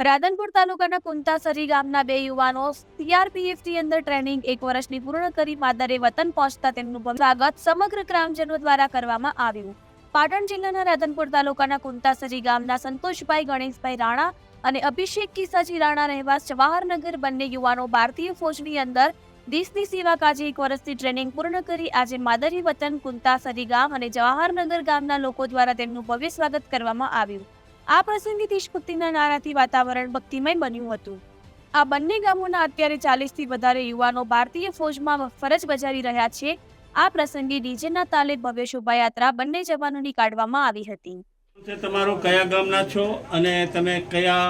રાધનપુર તાલુકાના કુંતાસરી ગામના બે યુવાનો સીઆરપીએફની અંદર ટ્રેનિંગ એક વર્ષની પૂર્ણ કરી માદરે વતન પહોંચતા તેમનું સ્વાગત સમગ્ર ગ્રામજનો દ્વારા કરવામાં આવ્યું. પાટણ જિલ્લાના રાધનપુર તાલુકાના કુંતાસરી ગામના સંતોષભાઈ, ગણેશભાઈ રાણા અને અભિષેક કિસાજી રાણા રહેવાસ જવાહરનગર બંને યુવાનો ભારતીય ફોજની અંદર દેશની સેવા કાજે એક વર્ષની ટ્રેનિંગ પૂર્ણ કરી આજે માદરી વતન કુંતાસરી ગામ અને જવાહરનગર ગામના લોકો દ્વારા તેમનું ભવ્ય સ્વાગત કરવામાં આવ્યું. આ પ્રસંગે દેશભક્તિના નારાથી વાતાવરણ ભક્તિમય બન્યું હતું. આ બંને ગામોના અત્યારે ચાલીસથી વધારે યુવાનો ભારતીય ફોજમાં ફરજ બજાવી રહ્યા છે. આ પ્રસંગે ડીજેના તાલે ભવ્ય શોભાયાત્રા બંને જવાનોની કાઢવામાં આવી હતી. છે તમારું કયા ગામના છો અને તમે કયા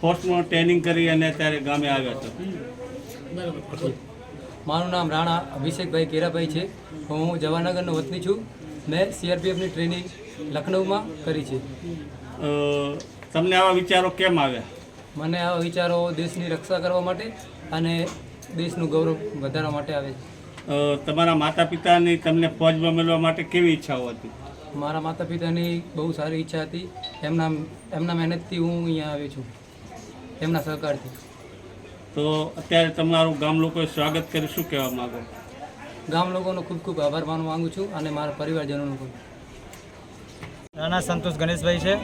ફોર્સમાં ટ્રેનિંગ કરી અને ત્યારે ગામે આવ્યા છો? મારું નામ રાણા અભિષેકભાઈ કેરાભાઈ છે. હું જવાનગરનો વતની છું. મેં સીઆરપીએફની ટ્રેનિંગ લખનઉમાં કરી છે. તમને આવા વિચારો કેમ આવ્યા? મને આવા વિચારો દેશની રક્ષા કરવા માટે અને દેશનું ગૌરવ વધારવા માટે આવે છે. તમારા માતા પિતાની તમને ફોજમાં મેળવવા માટે કેવી ઈચ્છાઓ હતી? મારા માતા પિતાની બહુ સારી ઈચ્છા હતી. એમના એમના મહેનતથી હું અહીંયા આવ્યો છું. એમના સહકારથી. તો અત્યારે તમારું ગામ લોકોએ સ્વાગત કરી શું કહેવા માગો? ગામ લોકોનો ખૂબ ખૂબ આભાર માનવા માંગુ છું અને મારા પરિવારજનોનો પણ. રાણા સંતોષ ગણેશભાઈ છે.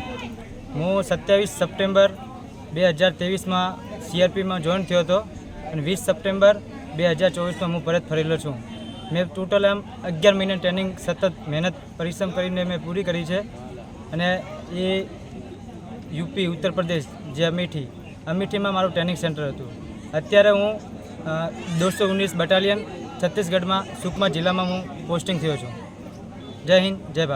હું સત્યાવીસ સપ્ટેમ્બર બે હજાર ત્રેવીસમાં સીઆરપીમાં જોઈન થયો હતો અને વીસ સપ્ટેમ્બર બે હજાર ચોવીસમાં હું પરત ફરેલો છું. મેં ટોટલ આમ અગિયાર મહિના ટ્રેનિંગ સતત મહેનત, પરિશ્રમ કરીને મેં પૂરી કરી છે અને એ યુપી, ઉત્તર પ્રદેશ જે અમેઠી, અમેઠીમાં મારું ટ્રેનિંગ સેન્ટર હતું. અત્યારે હું દોઢસો ઓગણીસ બટાલિયન છત્તીસગઢમાં સુકમા જિલ્લામાં હું પોસ્ટિંગ થયો છું. જય હિન્દ, જય ભારત.